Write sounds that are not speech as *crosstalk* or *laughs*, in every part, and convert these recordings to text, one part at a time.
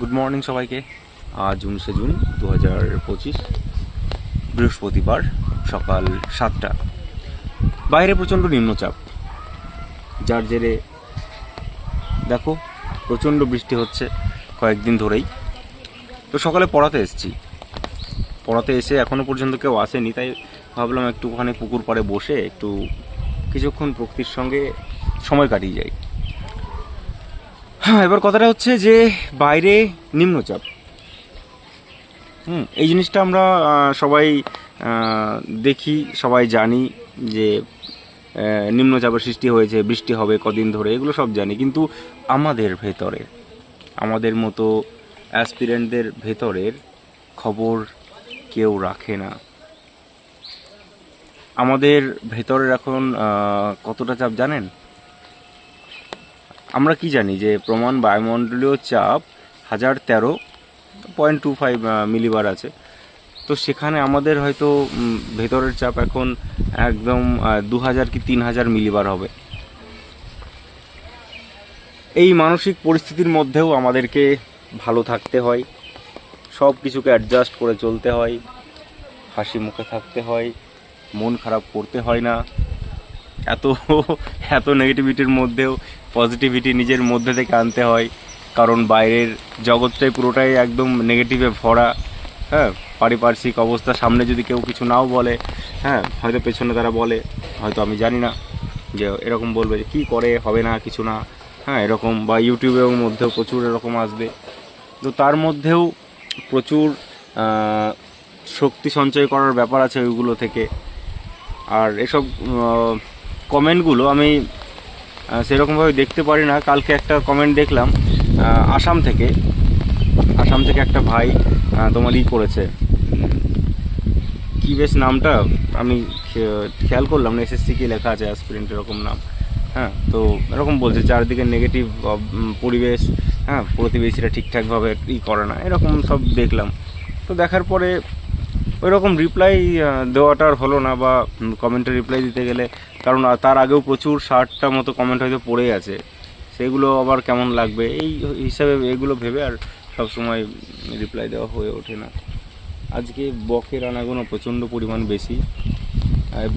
Good morning সবাইকে। আজ উনিশে জুন দু হাজার পঁচিশ, বৃহস্পতিবার, সকাল সাতটা। বাইরে প্রচণ্ড নিম্নচাপ। যার জেরে দেখো, প্রচণ্ড বৃষ্টি হচ্ছে কয়েকদিন ধরেই। তো সকালে পড়াতে এসেছি। পড়াতে এসে এখনও পর্যন্ত কেউ আসেনি, তাই ভাবলাম একটুখানি পুকুর পাড়ে বসে একটু কিছুক্ষণ প্রকৃতির সঙ্গে সময় কাটিয়ে যাই। হ্যাঁ এবার কথাটা হচ্ছে যে বাইরে নিম্নচাপ। হুম, এই জিনিসটা আমরা সবাই দেখি, সবাই জানি যে নিম্নচাপের সৃষ্টি হয়েছে, বৃষ্টি হবে কদিন ধরে, এগুলো সব জানি। কিন্তু আমাদের ভেতরে, আমাদের মতো অ্যাসপিরেন্টদের ভেতরের খবর কেউ রাখে না। আমাদের ভেতরের এখন কতটা চাপ জানেন? আমরা কি জানি যে প্রমাণ বায়ুমণ্ডলীয় চাপ হাজার তেরো পয়েন্ট টু ফাইভ মিলিবার আছে। তো সেখানে আমাদের হয়তো ভেতরের চাপ এখন একদম দু হাজার কি তিন হাজার মিলিবার হবে। এই মানসিক পরিস্থিতির মধ্যেও আমাদেরকে ভালো থাকতে হয়, সব কিছুকে অ্যাডজাস্ট করে চলতে হয়, হাসি মুখে থাকতে হয়, মন খারাপ করতে হয় না। এত এত নেগেটিভিটির মধ্যেও পজিটিভিটি নিজের মধ্যে থেকে আনতে হয়। কারণ বাইরের জগৎটাই পুরোটাই একদম নেগেটিভে ভরা হ্যাঁ? পারিপার্শ্বিক অবস্থা, সামনে যদি কেউ কিছু নাও বলে হ্যাঁ? হয়তো পেছনে তারা বলে, হয়তো আমি জানি না যে এরকম বলবে যে কী করে, হবে না, কিছু না হ্যাঁ? এরকম বা ইউটিউবের মধ্যেও প্রচুর এরকম আসবে। তো তার মধ্যেও প্রচুর শক্তি সঞ্চয় করার ব্যাপার আছে ওইগুলো থেকে। আর এসব কমেন্টগুলো আমি সেরকমভাবে দেখতে পারি না। কালকে একটা কমেন্ট দেখলাম আসাম থেকে। আসাম থেকে একটা ভাই তোমার ই করেছে। কী বেশ নামটা আমি খেয়াল করলাম না এসএসসি কি লেখা আছে অ্যাসপিরেন্ট এরকম নাম। হ্যাঁ তো এরকম বলছে, চারদিকে নেগেটিভ পরিবেশ হ্যাঁ প্রতিবেশীরা ঠিকঠাকভাবে ই করে না, এরকম সব দেখলাম। তো দেখার পরে ওই রকম রিপ্লাই দেওয়াটা আর হলো না বা কমেন্টে রিপ্লাই দিতে গেলে, কারণ তার আগেও প্রচুর ষাটটা মতো কমেন্ট হয়তো পড়ে আছে। সেগুলো আবার কেমন লাগবে? এই হিসাবে এগুলো ভেবে আর সব সময় রিপ্লাই দেওয়া হয়ে ওঠে না। আজকে বকের আনাগুলো প্রচণ্ড পরিমাণ বেশি।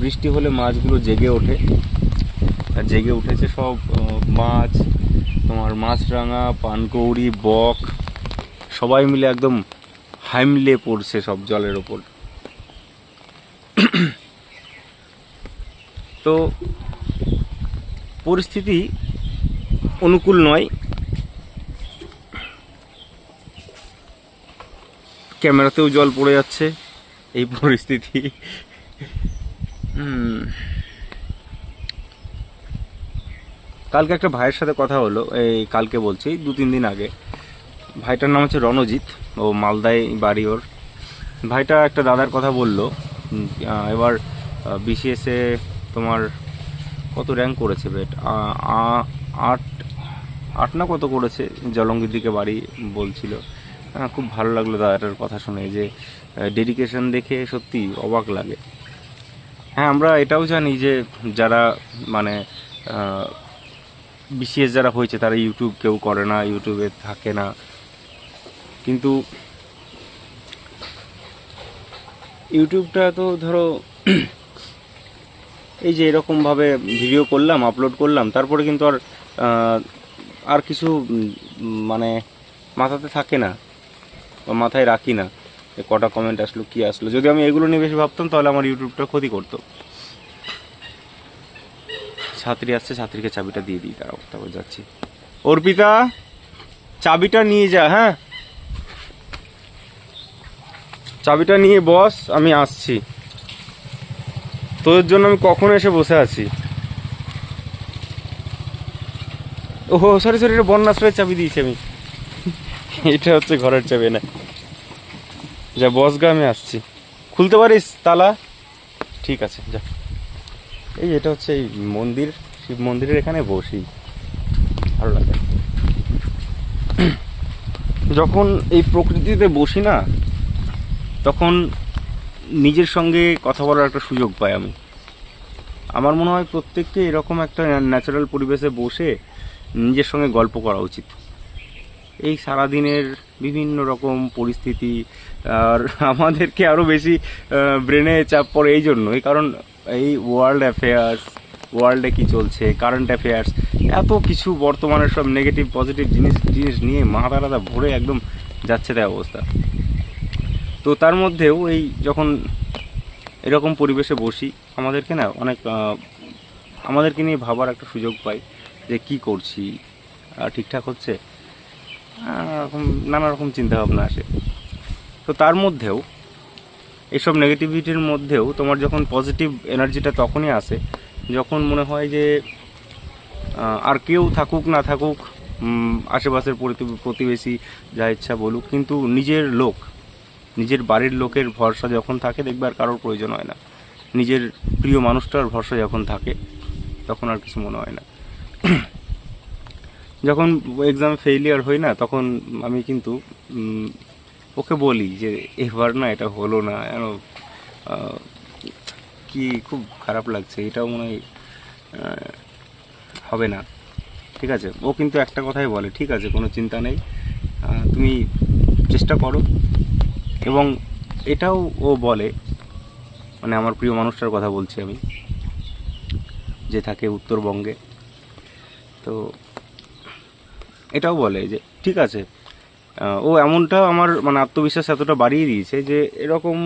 বৃষ্টি হলে মাছগুলো জেগে ওঠে। আর জেগে উঠেছে সব মাছ, তোমার মাছরাঙা, পানকৌড়ি, বক, সবাই মিলে একদম হাইমলে পড়ছে সব জলের ওপর। তো পরিস্থিতি অনুকূল নয়। ক্যামেরাতেও জল পড়ে যাচ্ছে, এই পরিস্থিতি। কালকে একটা ভাইয়ের সাথে কথা হলো, এই কালকে বলছি, দু তিন দিন আগে। ভাইটার নাম হচ্ছে রণজিৎ, ও মালদায় বাড়ি ওর। ভাইটা একটা দাদার কথা বলল এবার বিসিএসে তোমার কত র্যাঙ্ক করেছে বেট আট আট না কত করেছে? জলঙ্গির দিকে বাড়ি বলছিল। হ্যাঁ খুব ভালো লাগল দাদাটার কথা শুনে যে ডেডিকেশন দেখে সত্যি অবাক লাগে। হ্যাঁ আমরা এটাও জানি যে, যারা মানে বিসিএস যারা হয়েছে, তারা ইউটিউব কেউ করে না ইউটিউবে থাকে না। কিন্তু ইউটিউবটা তো ধরো এই যে এরকমভাবে ভিডিও করলাম আপলোড করলাম, তারপরে কিন্তু আর আর কিছু মানে মাথাতে থাকে না বা মাথায় রাখি না যে কটা কমেন্ট আসলো, কি আসলো। যদি আমি এগুলো নিয়ে বেশি ভাবতাম, তাহলে আমার ইউটিউবটা ক্ষতি করতো। ছাত্রী আসছে, ছাত্রীকে চাবিটা দিয়ে দিই তারাও তারপর যাচ্ছি। অর্পিতা, চাবিটা নিয়ে যা হ্যাঁ। চাবিটা নিয়ে বস, আমি আসছি। তোদের জন্য আমি কখন এসে বসে আছি। ওহো সরি সরি এটা বন্যাশ্রয়ের চাবি দিয়েছি আমি। এটা হচ্ছে ঘরের চাবি, না। যা বস গা, আমি আসছি। খুলতে পারিস, তালা? ঠিক আছে, যা। এই এটা হচ্ছে এই মন্দির, শিব মন্দিরের এখানে বসি। ভালো লাগে। যখন এই প্রকৃতিতে বসি না, তখন নিজের সঙ্গে কথা বলার একটা সুযোগ পাই আমি। আমার মনে হয় প্রত্যেককে এরকম একটা ন্যাচারাল পরিবেশে বসে নিজের সঙ্গে গল্প করা উচিত। এই সারাদিনের বিভিন্ন রকম পরিস্থিতি আর *laughs* আমাদেরকে আরও বেশি ব্রেনে চাপ পড়ে এই জন্যই। কারণ এই ওয়ার্ল্ড অ্যাফেয়ার্স ওয়ার্ল্ডে কী চলছে কারেন্ট অ্যাফেয়ার্স এত কিছু বর্তমানে সব নেগেটিভ পজিটিভ জিনিস জিনিস নিয়ে মাথা ভরে একদম যাচ্ছে তাই অবস্থা। তো তার মধ্যেও এই যখন এরকম পরিবেশে বসি, আমাদেরকে না অনেক আমাদেরকে নিয়ে ভাবার একটা সুযোগ পাই যে কি করছি। ঠিকঠাক হচ্ছে? এরকম নানা রকম চিন্তাভাবনা আসে। তো তার মধ্যেও এসব নেগেটিভিটির মধ্যেও তোমার যখন পজিটিভ এনার্জিটা তখনই আসে, যখন মনে হয় যে আর কেউ থাকুক না থাকুক আশেপাশের প্রতিবেশী যা ইচ্ছা বলুক, কিন্তু নিজের লোক নিজের বাড়ির লোকের ভরসা যখন থাকে, দেখবে আর কারোর প্রয়োজন হয় না। নিজের প্রিয় মানুষটার ভরসা যখন থাকে, তখন আর কিছু মনে হয় না। *clears throat* যখন এক্সামে ফেইলিয়ার হই না, তখন আমি কিন্তু ওকে বলি যে, এবার না এটা হলো না কি খুব খারাপ লাগছে, এটাও মনে হয় হবে না। ঠিক আছে? ও কিন্তু একটা কথাই বলে, ঠিক আছে, কোনো চিন্তা নেই তুমি চেষ্টা করো। এবং এটাও ও বলে মানে আমার প্রিয় মানুষটার কথা বলছি আমি, যে থাকে উত্তরবঙ্গে। তো এটাও বলে যে, ঠিক আছে। ও এমনটা আমার মানে আত্মবিশ্বাস এতটা বাড়িয়ে দিয়েছে যে, এরকম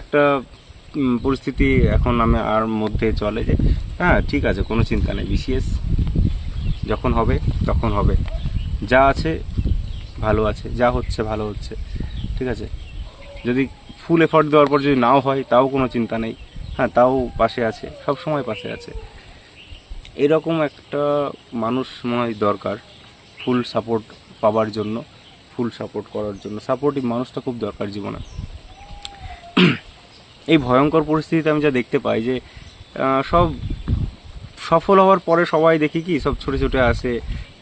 একটা পরিস্থিতি এখন আমি আর মধ্যে চলে যে হ্যাঁ ঠিক আছে, কোনো চিন্তা নেই। বিসিএস যখন হবে, তখন হবে। যা আছে, ভালো আছে। যা হচ্ছে, ভালো হচ্ছে। ঠিক আছে? যদি ফুল এফর্ট দেওয়ার পর যদি নাও হয়, তাও কোনো চিন্তা নেই। হ্যাঁ তাও পাশে আছে, সব সময় পাশে আছে। এরকম একটা মানুষ মনে হয় দরকার ফুল সাপোর্ট পাওয়ার জন্য ফুল সাপোর্ট করার জন্য। সাপোর্টিভ মানুষটা খুব দরকার জীবনে। এই ভয়ঙ্কর পরিস্থিতিতে আমি যা দেখতে পাই যে সব সফল হওয়ার পরে সবাই দেখি কি, সব ছোটে ছোটে আসে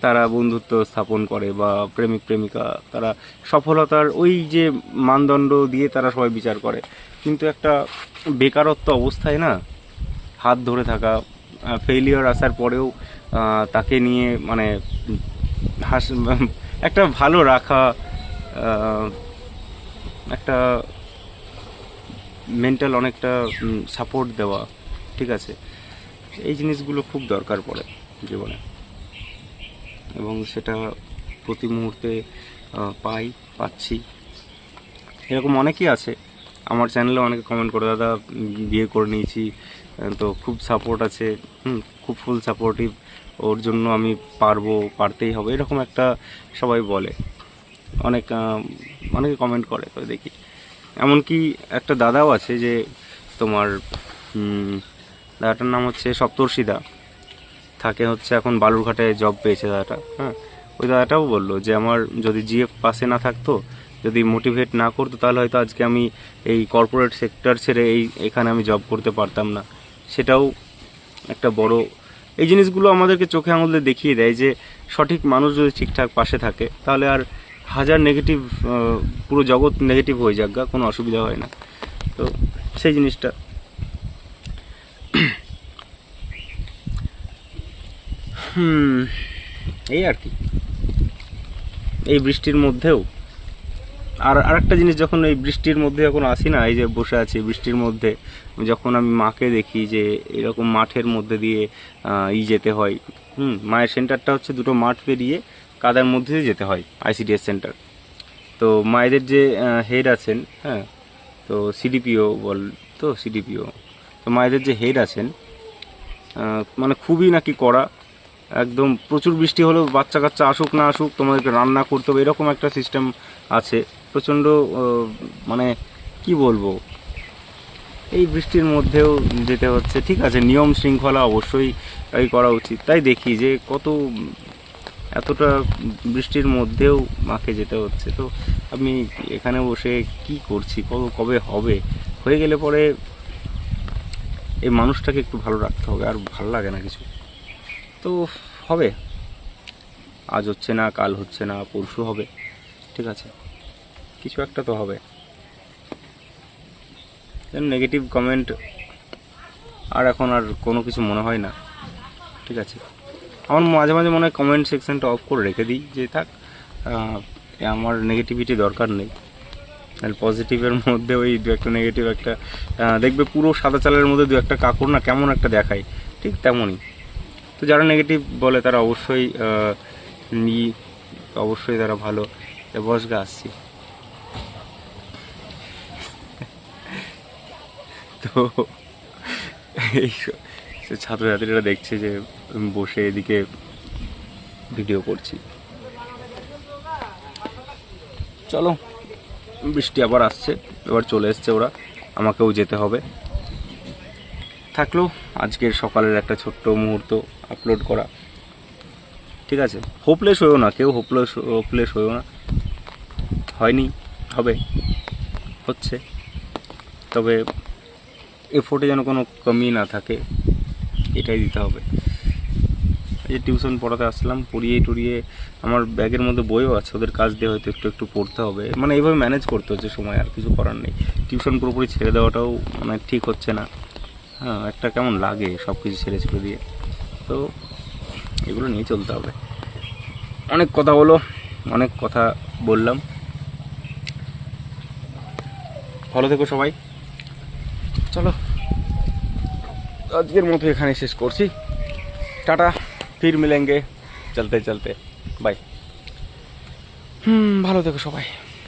তারা বন্ধুত্ব স্থাপন করে বা প্রেমিক প্রেমিকা, তারা সফলতার ওই যে মানদণ্ড দিয়ে তারা সবাই বিচার করে। কিন্তু একটা বেকারত্ব অবস্থায় না, হাত ধরে থাকা ফেইলিয়ার আসার পরেও তাকে নিয়ে মানে হাস, একটা ভালো রাখা একটা মেন্টাল অনেকটা সাপোর্ট দেওয়া, ঠিক আছে? এই জিনিসগুলো খুব দরকার পড়ে জীবনে। এবং সেটা প্রতি মুহূর্তে পাই, পাচ্ছি। এরকম অনেকেই আছে। আমার চ্যানেলে অনেকে কমেন্ট করে, দাদা, বিয়ে করে নিয়েছি তো খুব সাপোর্ট আছে। হুম, খুব ফুল সাপোর্টিভ ওর জন্য আমি পারব, পারতেই হবে, এরকম একটা সবাই বলে। অনেক অনেকে কমেন্ট করে, তো দেখি। এমনকি একটা দাদাও আছে যে তোমার দাদাটার নাম হচ্ছে সপ্তর্ষিদা থাকে হচ্ছে এখন বালুরঘাটে জব পেয়েছে দাদাটা হ্যাঁ? ওই দাদাটাও বলল যে আমার যদি জিএফ পাশে না থাকতো, যদি মোটিভেট না করতো, তাহলে হয়তো আজকে আমি এই কর্পোরেট সেক্টর ছেড়ে এই, এখানে আমি জব করতে পারতাম না। সেটাও একটা বড়, এই জিনিসগুলো আমাদেরকে চোখে আঙুল দেখিয়ে দেয় যে সঠিক মানুষ যদি ঠিকঠাক পাশে থাকে, তাহলে আর হাজার নেগেটিভ পুরো জগৎ নেগেটিভ হয়ে যাক কোনো অসুবিধা হয় না। তো সেই জিনিসটা হুম এই আর কি। এই বৃষ্টির মধ্যেও। আর আরেকটা জিনিস, যখন এই বৃষ্টির মধ্যে যখন আসি না, এই যে বসে আছি বৃষ্টির মধ্যে, যখন আমি মাকে দেখি যে এরকম মাঠের মধ্যে দিয়ে ই যেতে হয়, হুম, মায়ের সেন্টারটা হচ্ছে দুটো মাঠ পেরিয়ে কাদার মধ্যে দিয়ে যেতে হয়, আইসিডিএস সেন্টার। তো মায়েদের যে হেড আছেন হ্যাঁ তো সিডিপিও বল, তো সিডিপিও, তো মায়েদের যে হেড আছেন মানে খুবই নাকি কড়া একদম প্রচুর বৃষ্টি হলেও বাচ্চা কাচ্চা আসুক না আসুক, তোমাদেরকে রান্না করতে হবে, এরকম একটা সিস্টেম আছে। প্রচণ্ড মানে কি বলব? এই বৃষ্টির মধ্যেও যেতে হচ্ছে। ঠিক আছে, নিয়ম শৃঙ্খলা অবশ্যই, এই করা উচিত। তাই দেখি যে কত, এতটা বৃষ্টির মধ্যেও মাকে যেতে হচ্ছে। তো আমি এখানে বসে কি করছি কবে কবে হবে? হয়ে গেলে পরে এই মানুষটাকে একটু ভালো রাখতে হবে, আর ভালো লাগে না কিছু। তো হবে। আজ হচ্ছে না, কাল হচ্ছে না, পরশু হবে। ঠিক আছে? কিছু একটা তো হবে। নেগেটিভ কমেন্ট আর এখন আর কোনো কিছু মনে হয় না। ঠিক আছে? আমার মাঝে মাঝে মনে হয় কমেন্ট সেকশনটা অফ করে রেখে দিই, যে থাক আমার নেগেটিভিটি দরকার নেই। আর পজিটিভের মধ্যে ওই দু একটা নেগেটিভ একটা দেখবে পুরো সাদা চালের মধ্যে দু একটা কাপড় না কেমন একটা দেখায়। ঠিক তেমনই। তো যারা নেগেটিভ বলে তারা অবশ্যই নি, অবশ্যই তারা ভালো। বস গা, আসছি। তো এই ছাত্রছাত্রীরা দেখছে যে বসে এদিকে ভিডিও করছি। চলো, বৃষ্টি আবার আসছে, এবার চলে এসছে ওরা। আমাকেও যেতে হবে। থাকল, আজকের সকালের একটা ছোট্ট মুহূর্ত আপলোড করা। ঠিক আছে? হোপলেস হয়েও না, কেউ হোপলেস হোপলেস হয়েও না। হয়নি, হবে, হচ্ছে। তবে এফোর্টে যেন কোনো কমি না থাকে, এটাই দিতে হবে। যে টিউশন পড়াতে আসলাম, পড়িয়ে টড়িয়ে আমার ব্যাগের মধ্যে বইও আছে, ওদের কাজ দিয়ে হয়তো একটু একটু পড়তে হবে। মানে এইভাবে ম্যানেজ করতে হচ্ছে সময়, আর কিছু করার নেই। টিউশন পুরোপুরি ছেড়ে দেওয়াটাও মানে ঠিক হচ্ছে না। হ্যাঁ একটা কেমন লাগে সব কিছু ছেড়ে ছেড়ে দিয়ে। তো এগুলো নিয়ে চলতে হবে। অনেক কথা হলো, অনেক কথা বললাম। ভালো থেকো সবাই। চলো, আজকের মতো এখানে শেষ করছি। টাটা, ফির মিলেঙ্গে। চলতে চলতে। বাই। হুম, ভালো থেকো সবাই।